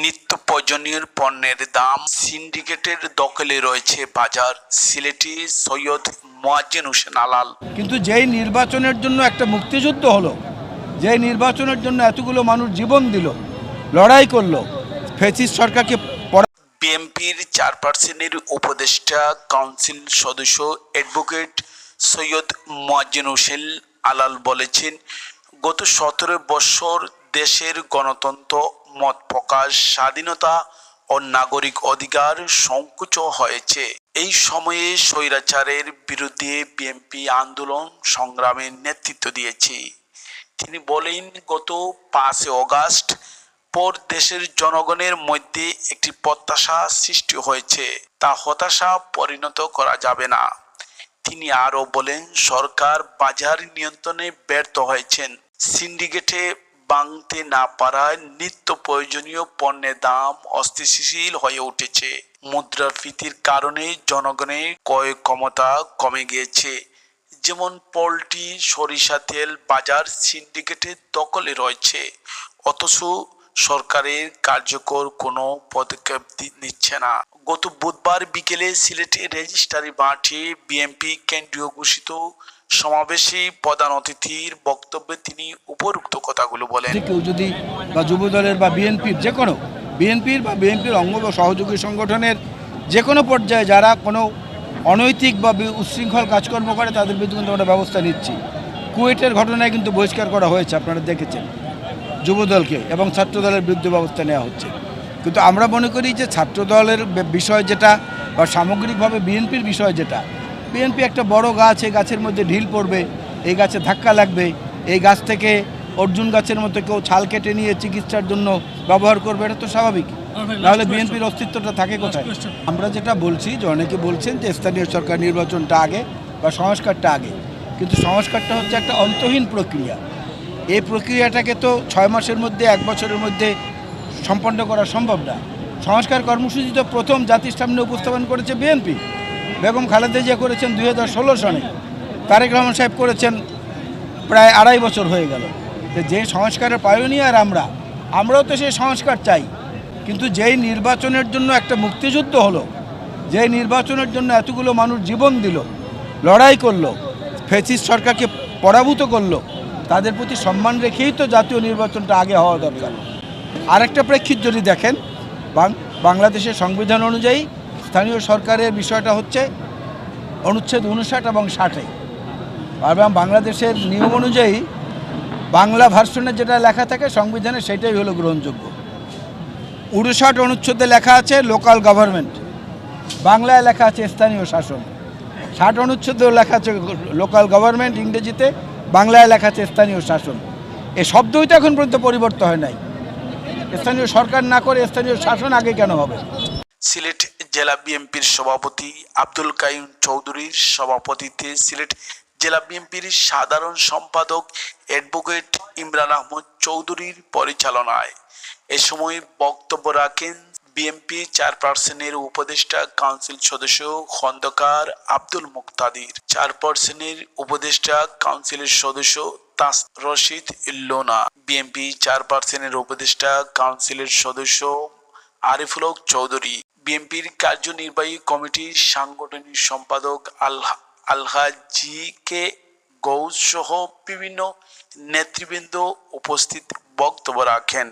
নিত্য প্রয়োজনীয় পণ্যের দাম সিন্ডিকেটের দখলে রয়েছে বাজার। সিলেটি সৈয়দ মোয়াজ্জেন হোসেন আলাল কিন্তু যেই নির্বাচনের জন্য একটা মুক্তিযুদ্ধ হলো যেই নির্বাচনের জন্য এতগুলো মানুষ জীবন দিল লড়াই করল ফেসিস সরকারকে পরা- বিএনপির চেয়ারপারসনের উপদেষ্টা কাউন্সিল সদস্য অ্যাডভোকেট সৈয়দ মোয়াজ্জেন হোসেন আলাল বলেছেন গত সতেরো বছর দেশের গণতন্ত্র মত প্রকাশ, স্বাধীনতা ও নাগরিক অধিকার সংকুচ হয়েছে। এই সময়ে স্বৈরাচারের বিরুদ্ধে বিএনপি আন্দোলন সংগ্রামের নেতৃত্ব দিয়েছে। তিনি বলেন, গত পাঁচই অগাস্ট পর দেশের জনগণের মধ্যে একটি প্রত্যাশা সৃষ্টি হয়েছে। তা হতাশা পরিণত করা যাবে না। তিনি আরও বলেন, সরকার বাজার নিয়ন্ত্রণে ব্যর্থ হয়েছেন। সিন্ডিকেটে বাংতে না পারায় নিত্য প্রয়োজনীয় পণ্যের দাম অস্থিতিশীল হয়ে উঠেছে। মুদ্রাফীতির কারণে জনগণের ক্রয় ক্ষমতা কমে গিয়েছে। যেমন পোলট্রি, সরিষা তেল বাজার, সিন্ডিকেটের দখলে রয়েছে। অথচ সরকারের কার্যকর কোনো পদক্ষেপ নিচ্ছে না। গত বুধবার বিকেলে সিলেটের রেজিস্ট্রারি মাঠে বিএনপি কেন্দ্রীয় ঘোষিত সমাবেশে প্রধান অতিথির বক্তব্যে তিনি উপরোক্ত কথাগুলো বলেন। কেউ যদি বা যুবদলের বা বিএনপির যে কোনো বিএনপির বা বিএনপির অঙ্গ বা সহযোগী সংগঠনের যে কোনো পর্যায়ে যারা কোনো অনৈতিক বা বি- উচ্ছৃঙ্খল কাজকর্ম করে, তাদের বিরুদ্ধে কিন্তু আমরা ব্যবস্থা নিচ্ছি। কুয়েটের ঘটনায় কিন্তু বহিষ্কার করা হয়েছে, আপনারা দেখেছেন। যুবদলকে এবং ছাত্রদলের বিরুদ্ধে ব্যবস্থা নেওয়া হচ্ছে। কিন্তু আমরা মনে করি যে ছাত্রদলের বিষয় যেটা বা সামগ্রিকভাবে বিএনপির বিষয় যেটা বিএনপি একটা বড় গাছ এই গাছের মধ্যে ঢিল পড়বে এই গাছে ধাক্কা লাগবে এই গাছ থেকে অর্জুন গাছের মতো কেউ ছাল কেটে নিয়ে চিকিৎসার জন্য ব্যবহার করবে এটা তো স্বাভাবিক। নাহলে বিএনপির অস্তিত্বটা থাকে কোথায়? আমরা যেটা বলছি যে অনেকে বলছেন যে স্থানীয় সরকার নির্বাচনটা আগে বা সংস্কারটা আগে। কিন্তু সংস্কারটা হচ্ছে একটা অন্তহীন প্রক্রিয়া। এই প্রক্রিয়াটাকে তো ছয় মাসের মধ্যে, এক বছরের মধ্যে সম্পন্ন করা সম্ভব না। সংস্কার কর্মসূচি তো প্রথম জাতির সামনে উপস্থাপন করেছে বিএনপি। বেগম খালেদা জিয়া করেছেন দুই হাজার ষোলো সনে তারেক রহমান সাহেব করেছেন প্রায় আড়াই বছর হয়ে গেল। যে সংস্কারের পায়োনিয়ার আমরা, আমরাও তো সেই সংস্কার চাই। কিন্তু যেই নির্বাচনের জন্য একটা মুক্তিযুদ্ধ হলো, যেই নির্বাচনের জন্য এতগুলো মানুষ জীবন দিল, লড়াই করল ফেসিস সরকারকে পরাভূত করল তাদের প্রতি সম্মান রেখেই তো জাতীয় নির্বাচনটা আগে হওয়া দরকার। আরেকটা প্রেক্ষিত যদি দেখেন বাংলাদেশের সংবিধান অনুযায়ী স্থানীয় সরকারের বিষয়টা হচ্ছে অনুচ্ছেদ উনষাট এবং ষাটে। এবং বাংলাদেশের নিয়ম অনুযায়ী বাংলা ভার্সনে যেটা লেখা থাকে, সংবিধানে সেটাই হলো গ্রহণযোগ্য। উনষাট অনুচ্ছেদে লেখা আছে লোকাল গভর্নমেন্ট। বাংলায় লেখা আছে স্থানীয় শাসন। ষাট অনুচ্ছেদেও লেখা আছে লোকাল গভর্নমেন্ট ইংরেজিতে। বাংলায় লেখা আছে স্থানীয় শাসন। এই শব্দই তো এখন পর্যন্ত পরিবর্তন হয় নাই। স্থানীয় সরকার না করে স্থানীয় শাসন আগে কেন হবে? সিলেট জেলা বিএনপির সভাপতি আব্দুল কাইম চৌধুরীর সভাপতিত্বে সিলেট জেলা বিএনপির সাধারণ সম্পাদক অ্যাডভোকেট ইমরান আহমদ চৌধুরীর পরিচালনায় এ সময় বক্তব্য রাখেন বিএনপি চেয়ারপারসনের উপদেষ্টা কাউন্সিল সদস্য খন্দকার আব্দুল মুক্তাদির। চেয়ারপারসনের উপদেষ্টা কাউন্সিলের সদস্য তাস রশিদ লোনা। বিএনপি চেয়ারপারসনের উপদেষ্টা কাউন্সিলের সদস্য আরিফুল চৌধুরী। বিএনপির কার্যনির্বাহী কমিটির সাংগঠনিক সম্পাদক আলহা আলহাজি কে গৌস সহ বিভিন্ন নেতৃবৃন্দ উপস্থিত বক্তব্য রাখেন।